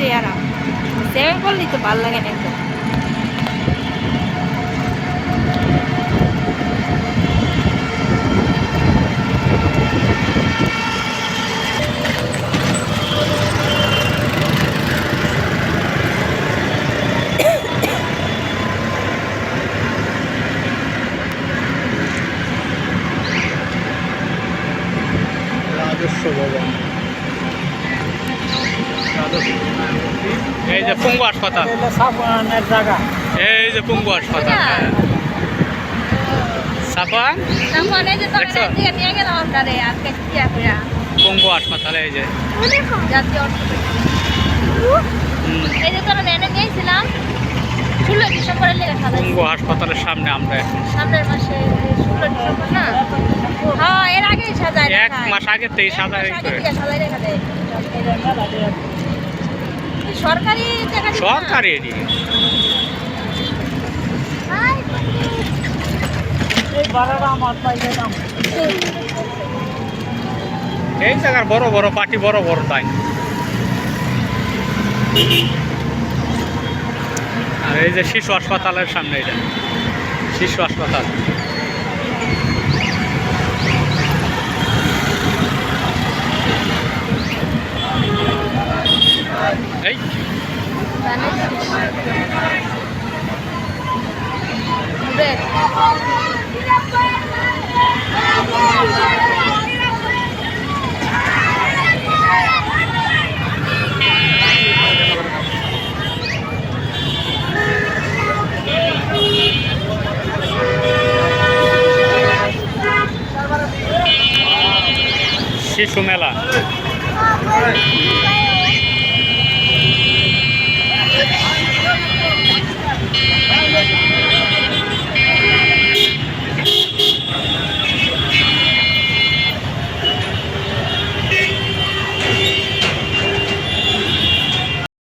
দেখা করলেই তো ভালো লাগে না একদম। রাজস্ব ভবন। এই যে পঙ্গু হাসপাতাল। এই যে পঙ্গু হাসপাতাল হ্যাঁ। সাফান পঙ্গু হাসপাতাল এই যে। জাতীয় এই যে তোরা এনে নিয়েছিলাম ষোলো ডিসেম্বরের লেগে হাসপাতালের সামনে আমরা এখন। সামনের মাসে ষোলো ডিসেম্বর না? হ্যাঁ এর আগেই সাজায় এক মাস আগে তেইশ হাজার সাজায় রেখে দেয় সরকারি জায়গা সরকারি এই জায়গার বড় বড় পার্টি বড় বড় তাই। আর এই যে শিশু হাসপাতালের সামনে এটা। শিশু হাসপাতাল। এই ঘুরে। শিশু মেলা